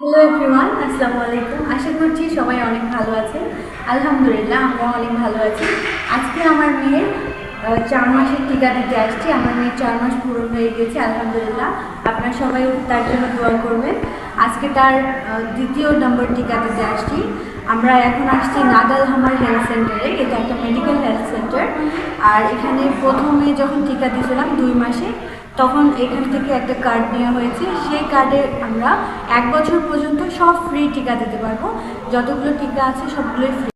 Hello everyone আসসালামু আলাইকুম আশা করছি সবাই অনেক ভালো আছে আলহামদুলিল্লাহ আমরা অনেক ভালো আছি। আজকে আমার মেয়ের চার মাসের টিকা দিতে আসছি। আমার মেয়ের চার মাস পূরণ হয়ে গেছে, আলহামদুলিল্লাহ। আপনারা সবাই তার জন্য দোয়া করবেন। আজকে তার দ্বিতীয় নম্বর টিকা দিতে আসছি। আমরা এখন আসছি নাদালহামার হেলথ সেন্টারে। এটা একটা মেডিকেল হেলথ সেন্টার আর এখানে প্রথমে যখন টিকা দিয়েছিলাম দুই মাসে, তখন এখান থেকে একটা কার্ড নেওয়া হয়েছে। সেই কার্ডে আমরা এক বছর পর্যন্ত সব ফ্রি টিকা দিতে পারব। যতগুলো টিকা আছে সবগুলোই ফ্রি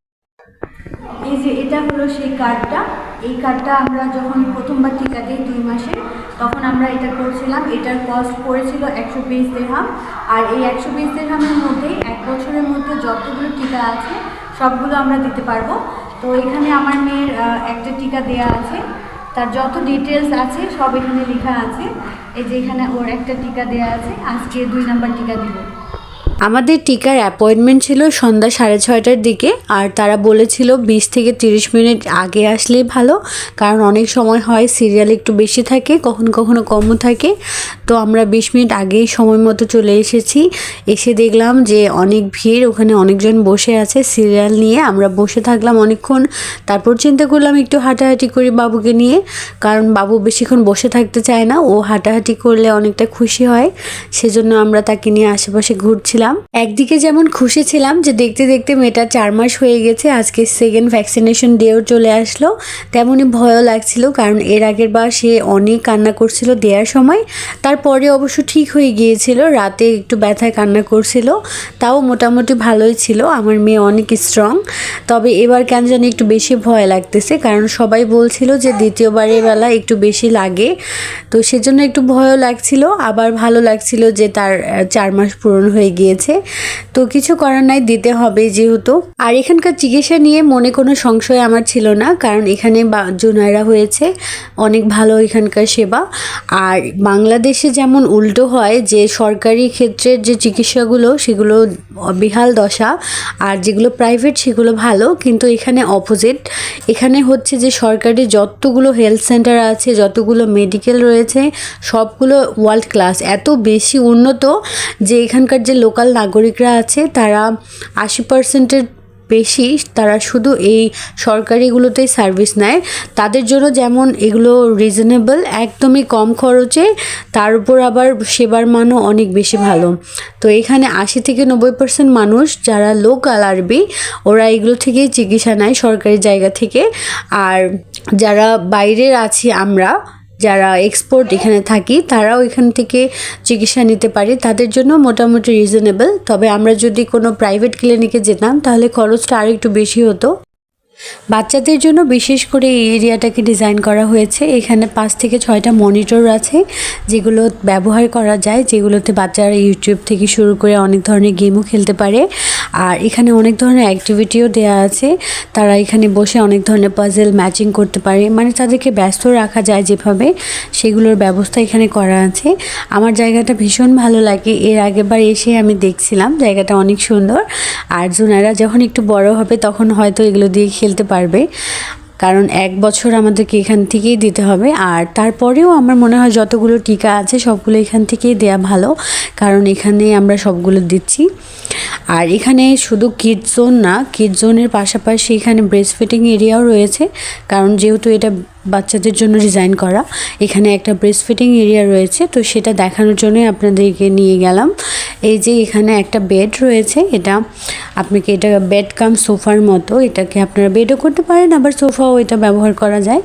এই যে এটা হলো সেই কার্ডটা এই কার্ডটা আমরা যখন প্রথমবার টিকা দিই দুই মাসে, তখন আমরা এটা করছিলাম। এটার কস্ট পড়েছিল একশো বিশ দেড়হাম আর এই একশো বিশ দেড়হামের মধ্যেই এক বছরের মধ্যে যতগুলো টিকা আছে, সবগুলো আমরা দিতে পারব। তো এখানে আমার মেয়ের একটা টিকা দেয়া আছে। তার যত ডিটেলস আছে, সব এখানে লেখা আছে। এই যে এখানে ওর একটা টিকা দেয়া আছে। আজকে দুই নাম্বার টিকা দিব। আমাদের টিকার অ্যাপয়েন্টমেন্ট ছিল সন্ধ্যা সাড়ে ছয়টার দিকে, আর তারা বলেছিল বিশ থেকে তিরিশ মিনিট আগে আসলেই ভালো, কারণ অনেক সময় হয় সিরিয়াল একটু বেশি থাকে, কখনো কখনো কমও থাকে। তো আমরা বিশ মিনিট আগেই সময় মতো চলে এসেছি, এসে দেখলাম যে অনেক ভিড়, ওখানে অনেকজন বসে আছে সিরিয়াল নিয়ে। আমরা বসে থাকলাম অনেকক্ষণ, তারপর চিন্তা করলাম একটু হাঁটাহাঁটি করি বাবুকে নিয়ে, কারণ বাবু বেশিক্ষণ বসে থাকতে চায় না, ও হাঁটাহাঁটি করলে অনেকটা খুশি হয়। সেজন্য আমরা তাকে নিয়ে আশেপাশে ঘুরছিলাম। একদিকে যেমন খুশি ছিলাম যে দেখতে দেখতে মেয়েটা চার মাস হয়ে গেছে, আজকে সেকেন্ড ভ্যাকসিনেশন ডেও চলে আসলো। তেমনই ভয়ও লাগছিল কারণ এর আগের বার সে অনেক কান্না করছিল দেওয়ার সময়। তারপরে অবশ্য ঠিক হয়ে গিয়েছিল, রাতে একটু ব্যথায় কান্না করছিল। তাও মোটামুটি ভালোই ছিল, আমার মেয়ে অনেক স্ট্রং তবে এবার কেন জানি একটু বেশি ভয় লাগতেছে কারণ সবাই বলছিল যে দ্বিতীয়বারের বেলা একটু বেশি লাগে। তো সেজন্য একটু ভয়ও লাগছিল, আবার ভালো লাগছিল যে তার চার মাস পূরণ হয়ে গিয়েছে। তো কিছু করার নাই, দিতে হবে যেহেতু। আর এখানকার চিকিৎসা নিয়ে মনে কোনো সংশয় আমার ছিল না, কারণ এখানে জুনায়রা হয়েছে, অনেক ভালো এখানকার সেবা। আর বাংলাদেশে যেমন উল্টো হয় যে সরকারি ক্ষেত্রের যে চিকিৎসাগুলো, সেগুলো বিহাল দশা, আর যেগুলো প্রাইভেট সেগুলো ভালো, কিন্তু এখানে অপোজিট এখানে হচ্ছে যে সরকারি যতগুলো হেলথ সেন্টার আছে, যতগুলো মেডিকেল রয়েছে, সবগুলো ওয়ার্ল্ড ক্লাস এত বেশি উন্নত যে এখানকার যে লোকাল নাগরিকরা আছে, তারা আশি পার্সেন্টের বেশি তারা শুধু এই সরকারিগুলোতেই সার্ভিস নেয়। তাদের জন্য যেমন এগুলো রিজনেবল একদমই কম খরচে, তার উপর আবার সেবার মানও অনেক বেশি ভালো। তো এখানে আশি থেকে নব্বই পার্সেন্ট মানুষ যারা লোকাল আরবি ওরা এগুলো থেকেই চিকিৎসা নেয় সরকারি জায়গা থেকে। আর যারা বাইরের আছি আমরা যারা এক্সপোর্ট এখানে থাকি, তারাও এখান থেকে চিকিৎসা নিতে পারে। তাদের জন্য মোটামুটি রিজনেবল তবে আমরা যদি কোনো প্রাইভেট ক্লিনিকে যেতাম, তাহলে খরচটা আরেকটু বেশি হতো। বাচ্চাদের জন্য বিশেষ করে এই এরিয়াটাকে ডিজাইন করা হয়েছে। এখানে পাঁচ থেকে ছয়টা মনিটর আছে, যেগুলো ব্যবহার করা যায়, যেগুলোতে বাচ্চারা ইউটিউব থেকে শুরু করে অনেক ধরনের গেমও খেলতে পারে। আর এখানে অনেক ধরনের অ্যাক্টিভিটিও দেওয়া আছে। তারা এখানে বসে অনেক ধরনের পাজেল ম্যাচিং করতে পারে। মানে তাদেরকে ব্যস্ত রাখা যায় যেভাবে, সেগুলোর ব্যবস্থা এখানে করা আছে। আমার জায়গাটা ভীষণ ভালো লাগে। এর আগেবার এসে আমি দেখছিলাম, জায়গাটা অনেক সুন্দর। আর জুনারা যখন একটু বড় হবে, তখন হয়তো এগুলো দিয়ে খেলতে পারবে। কারণ এক বছর আমাদেরকে এখান থেকেই দিতে হবে। আর তারপরেও আমার মনে হয় যতগুলো টিকা আছে, সবগুলো এখান থেকেই দেয়া ভালো। কারণ এখানে আমরা সবগুলো দিচ্ছি। আর এখানে শুধু কিড জোন না কিড জোনের পাশাপাশি এখানে ব্রেস্ট ফিটিং এরিয়াও রয়েছে। কারণ যেহেতু এটা বাচ্চাদের জন্য ডিজাইন করা। এখানে একটা ব্রেস্ট ফিটিং এরিয়া রয়েছে, তো সেটা দেখানোর জন্যই আপনাদেরকে নিয়ে গেলাম। এই যে এখানে একটা বেড রয়েছে, এটা আপনাকে, এটা বেড কাম সোফার মতো, এটাকে আপনারা বেডও করতে পারেন, আবার সোফাও এটা ব্যবহার করা যায়।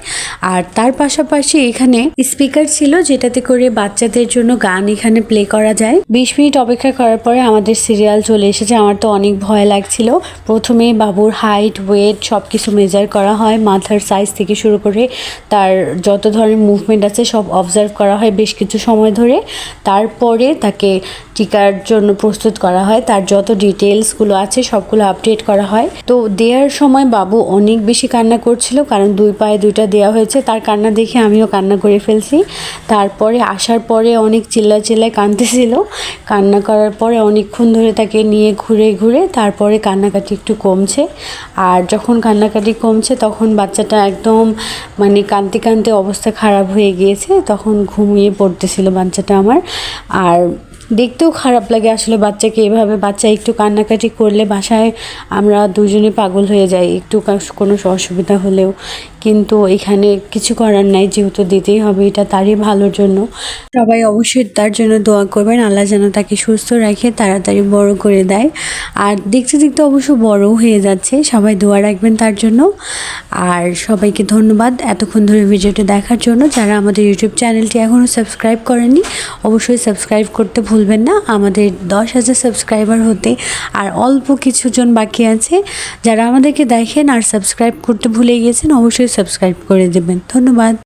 আর তার পাশাপাশি এখানে স্পিকার ছিল, যেটাতে করে বাচ্চাদের জন্য গান এখানে প্লে করা যায়। বিশ মিনিট অপেক্ষা করার পরে আমাদের সিরিয়াল চলে এসেছে, আমার তো অনেক ভয় লাগছিল। প্রথমে বাবুর হাইট ওয়েট সব কিছু মেজার করা হয়, মাথার সাইজ থেকে শুরু করে তার যত ধরনের মুভমেন্ট আছে সব অবজার্ভ করা হয় বেশ কিছু সময় ধরে। তারপরে তাকে টিকার জন্য প্রস্তুত করা হয়। তার যত ডিটেলসগুলো আছে সবগুলো আপডেট করা হয়। তো দেওয়ার সময় বাবু অনেক বেশি কান্না করছিল, কারণ দুই পায়ে দুইটা দেওয়া হয়েছে। তার কান্না দেখে আমিও কান্না করে ফেলছি। তারপরে আসার পরে অনেক চিল্লা চিল্লায় কাঁদতেছিল। কান্না করার পরে অনেকক্ষণ ধরে তাকে নিয়ে ঘুরে ঘুরে তারপরে কান্নাকাটি একটু কমছে। আর যখন কান্নাকাটি কমছে, তখন বাচ্চাটা একদম মানে কাঁদতে কাঁদতে অবস্থা খারাপ হয়ে গিয়েছে তখন ঘুমিয়ে পড়তেছিল বাচ্চাটা আমার। আর দেখতেও খারাপ লাগে আসলে বাচ্চাকে এভাবে বাচ্চা একটু কান্নাকাটি করলে বাসায় আমরা দুজনে পাগল হয়ে যাই, একটু কোনো অসুবিধা হলেও। কিন্তু এখানে কিছু করার নাই, যেহেতু দিতেই হবে, এটা তারই ভালোর জন্য। সবাই অবশ্যই তার জন্য দোয়া করবেন, আল্লাহ যেন তাকে সুস্থ রাখে, তাড়াতাড়ি বড় করে দেয়। আর দেখতে দেখতে অবশ্য বড়ও হয়ে যাচ্ছে, সবাই দোয়া রাখবেন তার জন্য। আর সবাইকে ধন্যবাদ এতক্ষণ ধরে ভিডিওটি দেখার জন্য। যারা আমাদের ইউটিউব চ্যানেলটি এখনও সাবস্ক্রাইব করেনি অবশ্যই সাবস্ক্রাইব করতে ভুলবেন না, আমাদের দশ হাজার সাবস্ক্রাইবার হতে আর অল্প কিছুজন বাকি আছে যারা আমাদেরকে দেখেন আর সাবস্ক্রাইব করতে ভুলে গিয়েছেন, অবশ্যই সাবস্ক্রাইব করে দেবেন। ধন্যবাদ।